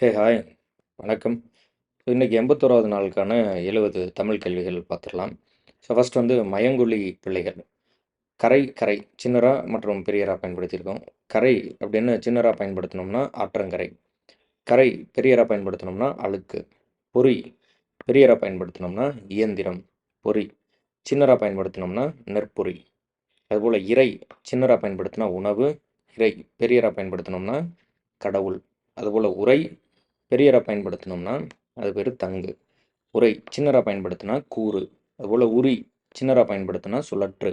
Hey hi வணக்கம். So இன்றைக்கி எண்பத்தோராவது நாளுக்கான எழுபது தமிழ் கேள்விகள் பார்த்துடலாம். ஸோ ஃபஸ்ட் வந்து மயங்குழி பிள்ளைகள். கரை கரை சின்னரா மற்றும் பெரியரா பயன்படுத்தியிருக்கோம். கரை அப்படின்னு சின்னரா பயன்படுத்தினோம்னா ஆற்றங்கரை. கரை பெரியரா பயன்படுத்தினோம்னா அழுக்கு. பொறி பெரியரா பயன்படுத்தினோம்னா இயந்திரம். பொறி சின்னரா பயன்படுத்தினோம்னா நெற்பொறி. அதுபோல் இறை சின்னரா பயன்படுத்தினா உணவு. இறை பெரியரா பயன்படுத்தினோம்னா கடவுள். அதுபோல் உரை பெரியரை பயன்படுத்தினோம்னா அது பேர் தங்கு. உரை சின்னரா பயன்படுத்தினா கூறு. அதுபோல் உரி சின்னரா பயன்படுத்தினா சுழற்று.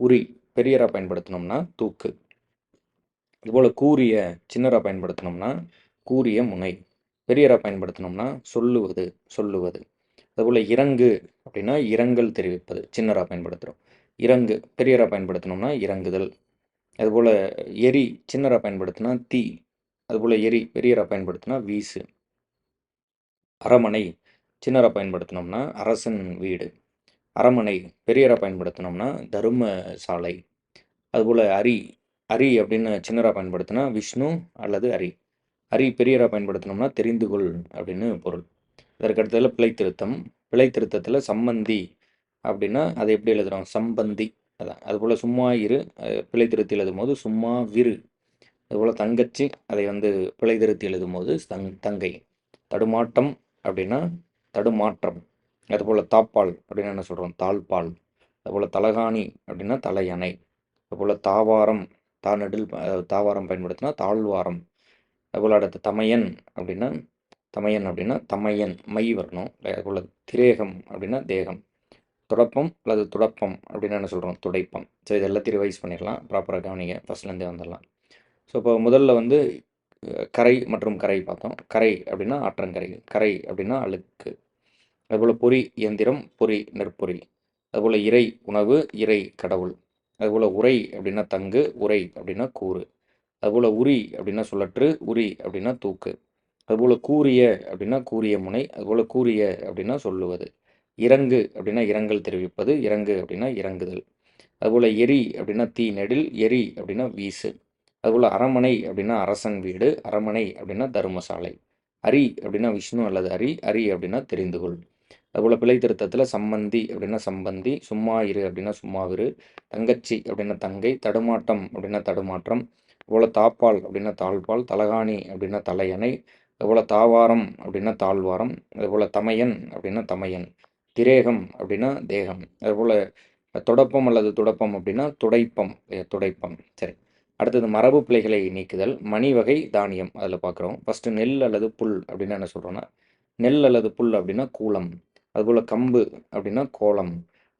உரி பெரியராக பயன்படுத்தினோம்னா தூக்கு. அதுபோல் கூரிய சின்னரா பயன்படுத்தினோம்னா கூரிய முனை. பெரியராக பயன்படுத்தினோம்னா சொல்லுவது சொல்லுவது. அதுபோல் இறங்கு அப்படின்னா இரங்கல் தெரிவிப்பது சின்னரா பயன்படுத்துகிறோம் இறங்கு பெரியராக பயன்படுத்தினோம்னா இறங்குதல். அதுபோல் எரி சின்னரா பயன்படுத்தினா தீ. அதுபோல் எரி பெரியரை பயன்படுத்தினா வீசு. அரமனை சின்னரை பயன்படுத்தினோம்னா அரசன் வீடு. அரமனை பெரியரை பயன்படுத்தினோம்னா தரும சாலை அதுபோல் அரி அரி அப்படின்னு சின்னரா பயன்படுத்தினா விஷ்ணு அல்லது அரி. அரி பெரியராக பயன்படுத்தினோம்னா தெரிந்து கொள் அப்படின்னு பொருள். இதற்கடுத்ததில் பிழை திருத்தம் பிழை திருத்தத்தில் சம்பந்தி அப்படின்னா அதை எப்படி எழுதுகிறோம் சம்பந்தி. அதான். அதுபோல் சும்மா இரு அஹ் பிழை திருத்தி எழுதும் போது சும்மா விரு. அதுபோல் தங்கச்சி அதை வந்து பிழை திருத்தி எழுதும் போது தங் தங்கை. தடுமாட்டம் அப்படின்னா தடுமாற்றம். அதுபோல் தாப்பால் அப்படின்னு என்ன சொல்கிறோம் தாழ்பால். அதுபோல் தலகாணி அப்படின்னா தலையணை. அதுபோல் தாவாரம் தாநெடில் அஹ் தாவாரம் பயன்படுத்தினா தாழ்வாரம். அதுபோல் அடுத்து தமையன் அப்படின்னா தமையன் அப்படின்னா தமையன் மை வரணும். அதுபோல் திரேகம் அப்படின்னா தேகம். துடப்பம் அல்லது துடப்பம் அப்படின்னு என்ன சொல்கிறோம் துடைப்பம். ஸோ இது எல்லாத்தையும் ரிவைஸ் பண்ணிடலாம் ப்ராப்பராக கவனிங்க. ஃபஸ்ட்லேருந்தே வந்துடலாம். ஸோ இப்போ முதல்ல வந்து கரை மற்றும் கரை பார்த்தோம். கரை அப்படின்னா ஆற்றங்கரை. கரை அப்படின்னா அழுக்கு. அதுபோல் பொறி இயந்திரம் பொறி நெற்பொறி. அதுபோல் இறை உணவு இறை கடவுள். அதுபோல் உரை அப்படின்னா தங்கு உரை அப்படின்னா கூறு. அதுபோல் உரி அப்படின்னா சுழற்று உரி அப்படின்னா தூக்கு. அதுபோல் கூரிய அப்படின்னா கூரிய முனை அதுபோல் கூரிய அப்படின்னா சொல்லுவது. இறங்கு அப்படின்னா இரங்கல் தெரிவிப்பது இறங்கு அப்படின்னா இறங்குதல். அதுபோல் எரி அப்படின்னா தீ நெடில் எரி அப்படின்னா வீசு. அதுபோல் அரமனை அப்படின்னா அரசன் வீடு அரமனை அப்படின்னா தர்மசாலை. அரி அப்படின்னா விஷ்ணு அல்லது அரி அரி அப்படின்னா தெரிந்து கொள். அதுபோல் பிழை திருத்தத்தில் சம்பந்தி அப்படின்னா சம்பந்தி சும்மா இரு அப்படின்னா சும்மாவிரு தங்கச்சி அப்படின்னா தங்கை தடுமாட்டம் அப்படின்னா தடுமாற்றம் அதுபோல் தாப்பால் அப்படின்னா தாழ்பால் தலகாணி அப்படின்னா தலையணை அதுபோல் தாவாரம் அப்படின்னா தாழ்வாரம் அதுபோல் தமையன் அப்படின்னா தமையன் திரேகம் அப்படின்னா தேகம் அதுபோல் தொடப்பம் அல்லது துடப்பம் அப்படின்னா துடைப்பம் துடைப்பம். சரி. அடுத்தது மரபு பிழைகளை நீக்குதல் மணி வகை தானியம் அதில் பார்க்குறோம் ஃபஸ்ட்டு நெல் அல்லது புல் அப்படின்னா என்ன சொல்கிறோன்னா நெல் அல்லது புல் அப்படின்னா கூலம் அதுபோல் கம்பு அப்படின்னா கோலம்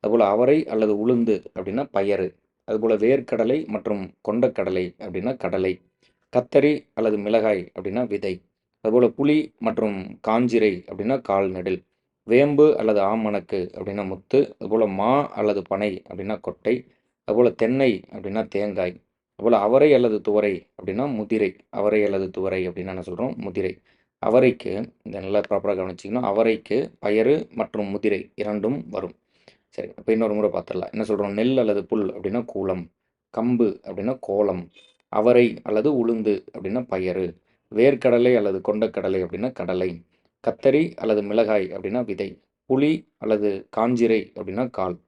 அதுபோல் அவரை அல்லது உளுந்து அப்படின்னா பயறு அதுபோல் வேர்க்கடலை மற்றும் கொண்டக்கடலை அப்படின்னா கடலை கத்தரி அல்லது மிளகாய் அப்படின்னா விதை அதுபோல் புளி மற்றும் காஞ்சிரை அப்படின்னா கால்நெடில் வேம்பு அல்லது ஆமணக்கு அப்படின்னா முத்து அதுபோல் மா அல்லது பனை அப்படின்னா கொட்டை அதுபோல் தென்னை அப்படின்னா தேங்காய் அதுபோல் அவரை அல்லது துவரை அப்படின்னா முதிரை அவரை அல்லது துவரை அப்படின்னு என்ன சொல்கிறோம் முதிரை அவரைக்கு இந்த நல்லா ப்ராப்பராக கவனிச்சிங்கன்னா அவரைக்கு பயறு மற்றும் முதிரை இரண்டும் வரும். சரி அப்போ இன்னொரு முறை பார்த்துடலாம். என்ன சொல்கிறோம் நெல் அல்லது புல் அப்படின்னா கூலம் கம்பு அப்படின்னா கோலம் அவரை அல்லது உளுந்து அப்படின்னா பயறு வேர்க்கடலை அல்லது கொண்டக்கடலை அப்படின்னா கடலை கத்தரி அல்லது மிளகாய் அப்படின்னா விதை புளி அல்லது காஞ்சிரை அப்படின்னா கால்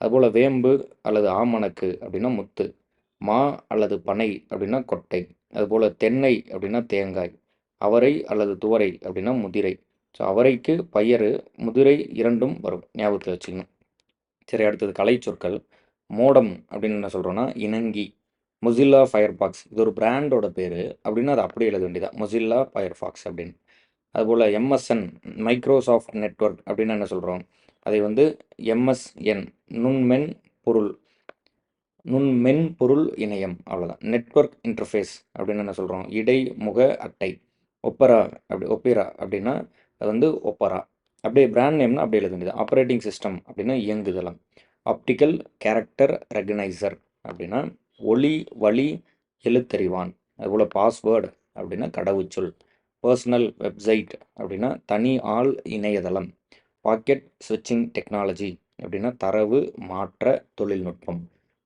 அதுபோல் வேம்பு அல்லது ஆமணக்கு அப்படின்னா முத்து. மா அல்லது பனை அப்படின்னா கொட்டை அதுபோல் தென்னை அப்படின்னா தேங்காய் அவரை அல்லது துவரை அப்படின்னா முதிரை. ஸோ அவரைக்கு பயறு முதிரை இரண்டும் வரும். ஞாபகத்தில் வச்சுக்கணும். சரி அடுத்தது கலை சொற்கள் மோடம் அப்படின்னு என்ன சொல்கிறோன்னா இணங்கி. மொசில்லா ஃபயர் பாக்ஸ் இது ஒரு பிராண்டோட பேர். அப்படின்னா அது அப்படியே எழுத வேண்டியதான் மொசில்லா ஃபயர் பாக்ஸ் அப்படின்னு. அதுபோல் எம்எஸ்என் மைக்ரோசாஃப்ட் நெட்வொர்க் அப்படின்னு என்ன சொல்கிறோம் அதை வந்து எம்எஸ்என் நுண்மென் பொருள். நுண்மென் பொருள் இணையம் அவ்வளோதான் நெட்வொர்க் இன்டர்ஃபேஸ் அப்படின்னு என்ன சொல்கிறோம் இடைமுக அட்டை. ஒப்பரா அப்படி ஒப்பேரா அப்படின்னா அது வந்து ஒப்பரா. அப்படியே பிராண்ட் நேம்னா அப்படியே எழுத வேண்டியது ஆப்ரேட்டிங் சிஸ்டம் அப்படின்னா இயங்குதளம். ஆப்டிக்கல் கேரக்டர் ரெகனைசர் அப்படின்னா ஒளி வழி எழுத்தறிவான். அதுபோல் பாஸ்வேர்டு அப்படின்னா கடவுச்சொல். பர்சனல் வெப்சைட் அப்படின்னா தனி ஆள் இணையதளம். பாக்கெட் ஸ்விட்சிங் டெக்னாலஜி அப்படின்னா தரவு மாற்ற தொழில்நுட்பம்.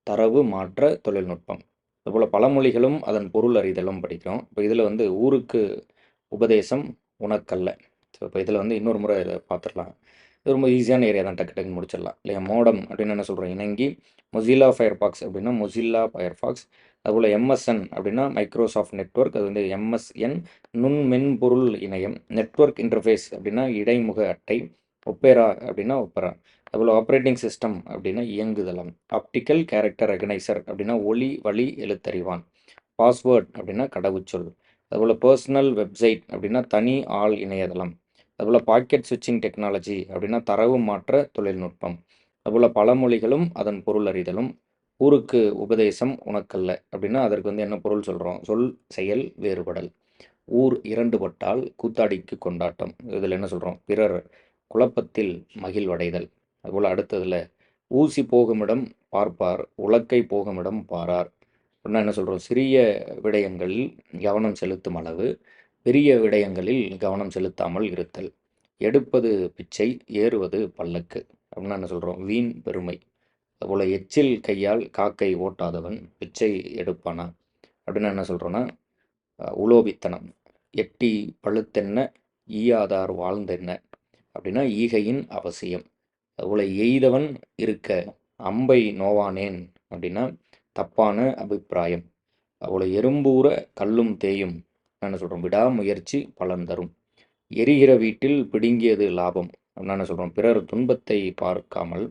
தரவு மாற்ற தொழில்நுட்பம். அதுபோல் பழமொழிகளும் அதன் பொருள் அறிதலும் படிக்கிறோம். இப்போ இதில் வந்து ஊருக்கு உபதேசம் உனக்கல்ல. ஸோ இப்போ இதில் வந்து இன்னொரு முறை இதை பார்த்துடலாம் இது ரொம்ப ஈஸியான ஏரியா தான். டக்கு டக்குன்னு முடிச்சிடலாம் இல்லையா மோடம் அப்படின்னு என்ன சொல்கிறோம் இணங்கி மொசில்லா ஃபயர்பாக்ஸ் அப்படின்னா மொசில்லா ஃபயர்பாக்ஸ் அதுபோல் எம்எஸ்என் அப்படின்னா மைக்ரோசாஃப்ட் நெட்வொர்க் அது வந்து எம்எஸ்என் நுண் மென்பொருள் இணையம். நெட்வொர்க் இன்டர்ஃபேஸ் அப்படின்னா இடைமுக அட்டை. ஒப்பேரா அப்படின்னா ஒப்பேரா. அதுபோல் ஆப்ரேட்டிங் சிஸ்டம் அப்படின்னா இயங்குதளம் ஆப்டிக்கல் கேரக்டர் ரெகனைசர் அப்படின்னா ஒளி வழி எழுத்தறிவான் பாஸ்வேர்ட் அப்படின்னா கடவுச்சொல் அதுபோல் பர்சனல் வெப்சைட் அப்படின்னா தனி ஆள் இணையதளம் அதுபோல் பாக்கெட் சுவிட்சிங் டெக்னாலஜி அப்படின்னா தரவு மாற்ற தொழில்நுட்பம் அதுபோல் பழமொழிகளும் அதன் பொருள் அறிதலும் ஊருக்கு உபதேசம் உனக்கல்ல அப்படின்னா அதற்கு வந்து என்ன பொருள் சொல்கிறோம் சொல் செயல் வேறுபடல் ஊர் இரண்டுபட்டால் கூத்தாடிக்கு கொண்டாட்டம் இதில் என்ன சொல்கிறோம் பிறர் குழப்பத்தில் மகிழ்வடைதல் அதுபோல் அடுத்ததில் ஊசி போகுமிடம் பார்ப்பார் உலக்கை போகுமிடம் பாரார். அப்படின்னா என்ன சொல்கிறோம் சிறிய விடயங்களில் கவனம் செலுத்தும் அளவு பெரிய விடயங்களில் கவனம் செலுத்தாமல் இருத்தல். எடுப்பது பிச்சை ஏறுவது பல்லக்கு. அப்படின்னா என்ன சொல்கிறோம் வீண் பெருமை. அதுபோல் எச்சில் கையால் காக்கை ஓட்டாதவன் பிச்சை எடுப்பானா? அப்படின்னு என்ன சொல்கிறோன்னா உலோபித்தனம். எட்டி பழுத்தென்ன ஈயாதார் வாழ்ந்தென்ன? அப்படின்னா ஈகையின் அவசியம். அதுபோல் எய்தவன் இருக்க அம்பை நோவானேன் அப்படின்னா தப்பான அபிப்பிராயம். அவளை எறும்பூர கல்லும் தேயும் என்ன சொல்கிறோம் விடாமுயற்சி பலன் தரும். எரிகிற வீட்டில் பிடுங்கியது லாபம் என்ன சொல்கிறோம் பிறர் துன்பத்தை பார்க்காமல்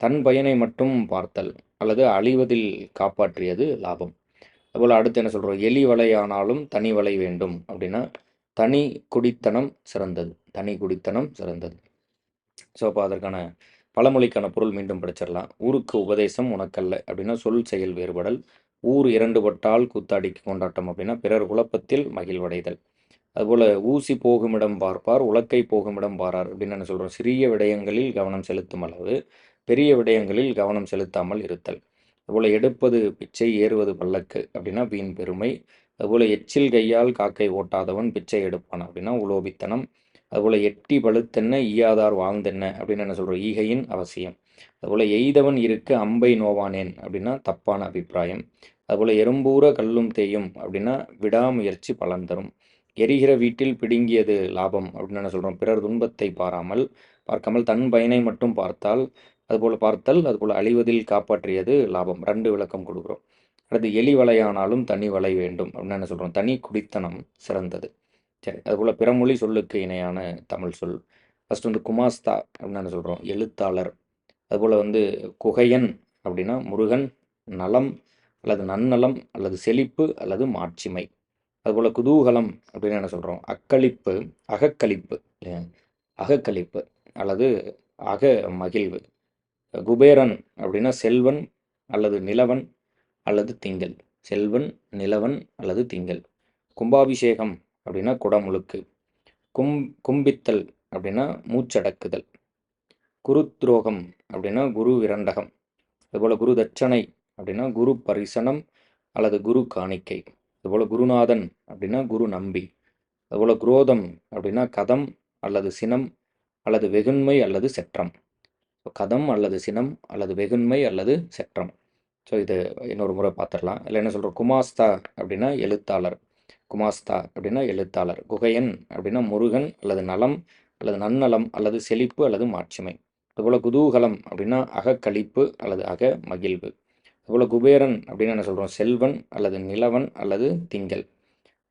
தன் பயனை மட்டும் பார்த்தல் அல்லது அழிவதில் காப்பாற்றியது லாபம். அதுபோல் அடுத்து என்ன சொல்கிறோம் எலி வலையானாலும் தனி வலை வேண்டும் அப்படின்னா தனி குடித்தனம் சிறந்தது. தனி குடித்தனம் சிறந்தது. ஸோ அப்போ அதற்கான பழமொழிக்கான பொருள் மீண்டும் படிச்சிடலாம். ஊருக்கு உபதேசம் உனக்கல்ல அப்படின்னா சொல் செயல் வேறுபடல். ஊர் இரண்டு பட்டால் கூத்தாடிக்கு கொண்டாட்டம் அப்படின்னா பிறர் குழப்பத்தில் மகிழ்வடைதல். அதுபோல் ஊசி போகுமிடம் பார்ப்பார் உலக்கை போகுமிடம் பாரார் அப்படின்னு என்ன சொல்கிறோம் சிறிய விடயங்களில் கவனம் செலுத்தும் அளவு பெரிய விடயங்களில் கவனம் செலுத்தாமல் இருத்தல். அதுபோல் எடுப்பது பிச்சை ஏறுவது பல்லக்கு அப்படின்னா வீண் பெருமை. அதுபோல் எச்சில் கையால் காக்கை ஓட்டாதவன் பிச்சை எடுப்பான் அப்படின்னா உலோபித்தனம். அதுபோல் எட்டி பழுத்தென்ன ஈயாதார் வாழ்ந்தென்ன அப்படின்னு என்ன சொல்கிறோம் ஈகையின் அவசியம். அதுபோல் எய்தவன் இருக்க அம்பை நோவானேன் அப்படின்னா தப்பான அபிப்பிராயம். அதுபோல் எறும்பூர கல்லும் தேயும் அப்படின்னா விடாமுயற்சி பலன் தரும். எரிகிற வீட்டில் பிடுங்கியது லாபம் அப்படின்னு என்ன சொல்கிறோம் பிறர் துன்பத்தை பாராமல் பார்க்காமல் தன் பயனை மட்டும் பார்த்தால் அதுபோல் பார்த்தல் அதுபோல் அழிவதில் காப்பாற்றியது லாபம். ரெண்டு விளக்கம் கொடுக்குறோம். அல்லது எலி வலையானாலும் தனி வலை வேண்டும் அப்படின்னு என்ன சொல்கிறோம் தனி குடித்தனம் சிறந்தது. சரி அதுபோல் பிறமொழி சொல்லுக்கு இணையான தமிழ் சொல். ஃபஸ்ட் வந்து குமாஸ்தா அப்படின்னு என்ன சொல்கிறோம் எழுத்தாளர். அதுபோல் வந்து குகையன் அப்படின்னா முருகன் நலம் அல்லது நன்னலம் அல்லது செழிப்பு அல்லது மாட்சிமை. அதுபோல் குதூகலம் அப்படின்னு என்ன சொல்கிறோம் அக்களிப்பு அகக்களிப்பு இல்லையா? அகக்களிப்பு அல்லது அக மகிழ்வு. குபேரன் அப்படின்னா செல்வன் அல்லது நிலவன் அல்லது திங்கள். செல்வன் நிலவன் அல்லது திங்கள். கும்பாபிஷேகம் அப்படின்னா குடமுழுக்கு. கும் கும்பித்தல் அப்படின்னா மூச்சடக்குதல். குருத்ரோகம் அப்படின்னா குரு விரண்டகம். அதுபோல் குரு தட்சணை அப்படின்னா குரு பரிசனம் அல்லது குரு காணிக்கை. அதுபோல் குருநாதன் அப்படின்னா குரு நம்பி. அதுபோல் குரோதம் அப்படின்னா கதம் அல்லது சினம் அல்லது வெகுண்மை அல்லது செற்றம். கதம் அல்லது சினம் அல்லது வெகுண்மை அல்லது செற்றம். ஸோ இது இன்னொரு முறை பார்த்துடலாம். இல்லை என்ன சொல்கிறோம் குமாஸ்தா அப்படின்னா எழுத்தாளர். குமாஸ்தா அப்படின்னா எழுத்தாளர். குகையன் அப்படின்னா முருகன் அல்லது நலம் அல்லது நன்னலம் அல்லது செழிப்பு அல்லது மாட்சிமை. அதுபோல் குதூகலம் அப்படின்னா அகக்கழிப்பு அல்லது அக மகிழ்வு. அதுபோல் குபேரன் அப்படின்னு என்ன சொல்கிறோம் செல்வன் அல்லது நிலவன் அல்லது திங்கள்.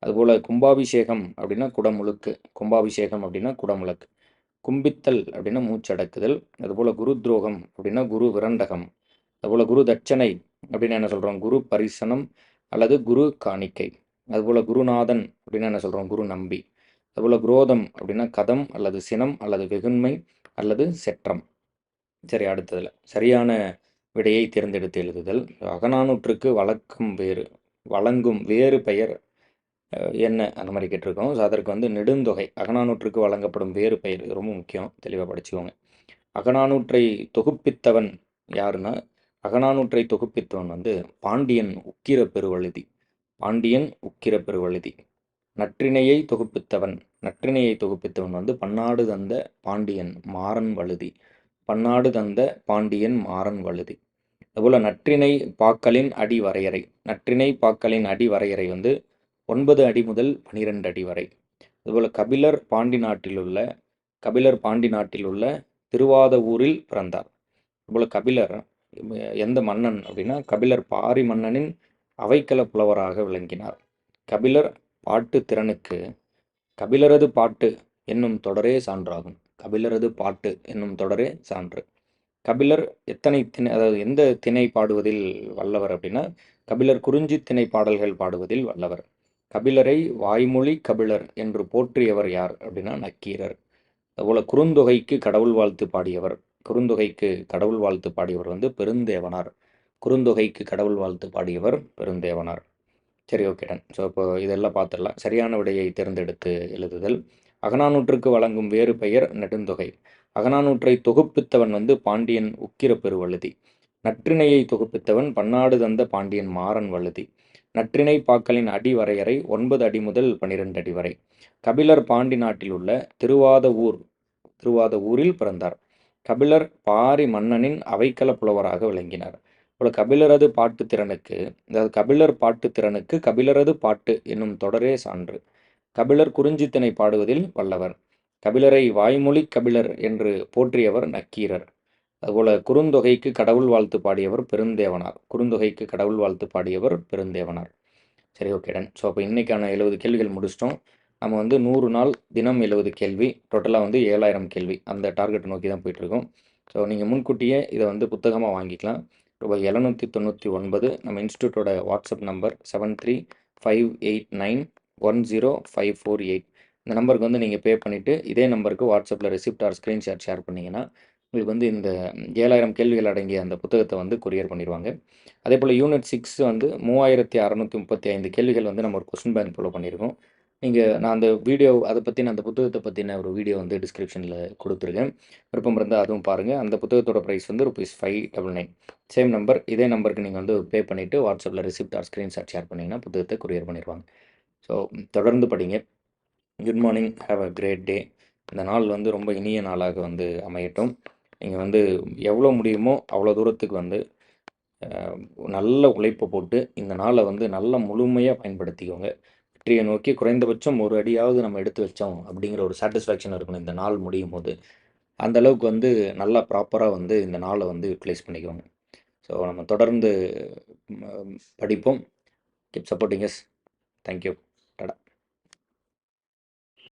அதுபோல் கும்பாபிஷேகம் அப்படின்னா குடமுழுக்கு. கும்பாபிஷேகம் அப்படின்னா குடமுழுக்கு. கும்பித்தல் அப்படின்னா மூச்சடக்குதல். அதுபோல் குரு துரோகம் அப்படின்னா குரு விரண்டகம். அதுபோல் குரு தட்சணை அப்படின்னு என்ன சொல்கிறோம் குரு பரிசனம் அல்லது குரு காணிக்கை. அதுபோல் குருநாதன் அப்படின்னு என்ன சொல்கிறோம் குரு நம்பி. அதுபோல் குரோதம் அப்படின்னா கதம் அல்லது சினம் அல்லது வெகுண்மை அல்லது செற்றம். சரி அடுத்ததில். சரியான விடையை தேர்ந்தெடுத்து எழுதுதல். அகநானூற்றுக்கு வழக்கம் வேறு வழங்கும் வேறு பெயர் என்ன? அந்த மாதிரி கேட்டிருக்கோம். ஸோ அதற்கு வந்து நெடுந்தொகை அகநானூற்றுக்கு வழங்கப்படும் வேறு பெயர். ரொம்ப முக்கியம். தெளிவாக படிச்சுக்கோங்க. அகநானூற்றை தொகுப்பித்தவன் யாருன்னா அகநானூற்றை தொகுப்பித்தவன் வந்து பாண்டியன் உக்கிர பெருவழுதி. பாண்டியன் உக்கிர பெருவழுதி. நற்றினையை தொகுப்பித்தவன் நற்றினையை தொகுப்பித்தவன் வந்து பன்னாடு தந்த பாண்டியன் மாறன் வழுதி. பன்னாடு தந்த பாண்டியன் மாறன் வழுதி. அதுபோல் நற்றினை பாக்களின் அடி வரையறை. நற்றினை பாக்களின் அடி வரையறை வந்து ஒன்பது அடி முதல் பனிரெண்டு அடி வரை. அதுபோல் கபிலர் பாண்டி நாட்டில் உள்ள கபிலர் பாண்டி நாட்டில் உள்ள திருவாத ஊரில் பிறந்தார். அதுபோல் கபிலர் எந்த மன்னன் அப்படின்னா கபிலர் பாரி மன்னனின் அவைக்கள புலவராக விளங்கினார். கபிலர் பாட்டு திறனுக்கு கபிலரது பாட்டு என்னும் தொடரே சான்றாகும். கபிலரது பாட்டு என்னும் தொடரே சான்று. கபிலர் எத்தனை திணை அதாவது எந்த திணை பாடுவதில் வல்லவர் அப்படின்னா கபிலர் குறிஞ்சி திணை பாடல்கள் பாடுவதில் வல்லவர். கபிலரை வாய்மொழி கபிலர் என்று போற்றியவர் யார் அப்படின்னா நக்கீரர். அதுபோல் குறுந்தொகைக்கு கடவுள் வாழ்த்து பாடியவர் குறுந்தொகைக்கு கடவுள் வாழ்த்து பாடியவர் வந்து பெருந்தேவனார். குறுந்தொகைக்கு கடவுள் வாழ்த்து பாடியவர் பெருந்தேவனார். சரி ஓகேடன் ஸோ இப்போ இதெல்லாம் பார்த்துடலாம் சரியான விடையை தேர்ந்தெடுத்து எழுதுதல். அகநானூற்றுக்கு வழங்கும் வேறு பெயர் நெடுந்தொகை. அகநானூற்றை தொகுப்பித்தவன் வந்து பாண்டியன் உக்கிர பெருவழுதி. நற்றிணையை தொகுப்பித்தவன் பன்னாடு தந்த பாண்டியன் மாறன் வழுதி. நற்றிணை பாக்களின் அடி வரையறை ஒன்பது அடி முதல் பனிரெண்டு அடி வரை. கபிலர் பாண்டி நாட்டில் உள்ள திருவாத ஊர் திருவாத ஊரில் பிறந்தார். கபிலர் பாரி மன்னனின் அவைக்கள புலவராக விளங்கினார். போல கபிலரது பாட்டு திறனுக்கு அதாவது கபிலர் பாட்டு திறனுக்கு கபிலரது பாட்டு என்னும் தொடரே சான்று. கபிலர் குறிஞ்சித்தினை பாடுவதில் வல்லவர். கபிலரை வாய்மொழி கபிலர் என்று போற்றியவர் நக்கீரர். அதுபோல குறுந்தொகைக்கு கடவுள் வாழ்த்து பாடியவர் பெருந்தேவனார். குறுந்தொகைக்கு கடவுள் வாழ்த்து பாடியவர் பெருந்தேவனார். சரி ஓகே டன் ஸோ அப்போ இன்றைக்கான எழுபது கேள்விகள் முடிச்சிட்டோம். நம்ம வந்து நூறு நாள் தினம் எழுபது கேள்வி. டோட்டலாக வந்து ஏழாயிரம் கேள்வி. அந்த டார்கெட் நோக்கி தான் போயிட்டுருக்கோம் ஸோ நீங்கள் முன்கூட்டியே இதை வந்து புத்தகமாக வாங்கிக்கலாம். ரூபாய் எழுநூற்றி தொண்ணூற்றி ஒன்பது நம்ம இன்ஸ்டியூட்டோட WhatsApp number seven three five eight nine one zero five four eight இந்த நம்பருக்கு வந்து நீங்கள் பே பண்ணிவிட்டு இதே நம்பருக்கு வாட்ஸ்அப்பில் ரெசிப்ட் ஆர் ஸ்க்ரீன்ஷாட் ஷேர் பண்ணிங்கன்னா உங்களுக்கு வந்து இந்த ஏழாயிரம் கேள்விகள் அடங்கிய அந்த புத்தகத்தை வந்து கொரியர் பண்ணிடுவாங்க. அதே போல் யூனிட் சிக்ஸ் வந்து மூவாயிரத்தி அறநூற்றி முப்பத்தி ஐந்து கேள்விகள் வந்து நம்ம ஒரு கொஸ்டின் பேங்க் ஃபாலோ பண்ணியிருக்கோம். நீங்கள் நான் அந்த வீடியோ அதை பற்றின அந்த புத்தகத்தை பற்றின ஒரு வீடியோ வந்து டிஸ்கிரிப்ஷனில் கொடுத்துருக்கேன். விருப்பம் இருந்தால் அதுவும் பாருங்கள் அந்த புத்தகத்தோட ப்ரைஸ் வந்து rupees five double nine same number இதே நம்பருக்கு நீங்கள் வந்து பே பண்ணிவிட்டு வாட்ஸ்அப்பில் ரிசிப்ட் ஆர் ஸ்க்ரீன்ஷாட் ஷேர் பண்ணிங்கன்னா புத்தகத்தை கொரியர் பண்ணிடுவாங்க ஸோ தொடர்ந்து படிங்க. Good morning have a great day இந்த நாள் வந்து ரொம்ப இனிய நாளாக வந்து அமையட்டும். நீங்கள் வந்து எவ்வளோ முடியுமோ அவ்வளோ தூரத்துக்கு வந்து நல்ல உழைப்பை போட்டு இந்த நாளை வந்து நல்ல முழுமையாக பயன்படுத்திக்கோங்க. வெற்றியை நோக்கி குறைந்தபட்சம் ஒரு அடியாவது நம்ம எடுத்து வச்சோம் அப்படிங்கிற ஒரு சாட்டிஸ்ஃபேக்ஷன் இருக்கணும். இந்த நாள் முடியும் போது. அந்த அளவுக்கு வந்து நல்லா ப்ராப்பராக வந்து இந்த நாளை வந்து யூட்டிலைஸ் பண்ணிக்கோங்க ஸோ நம்ம தொடர்ந்து படிப்போம். Keep supporting yes thank you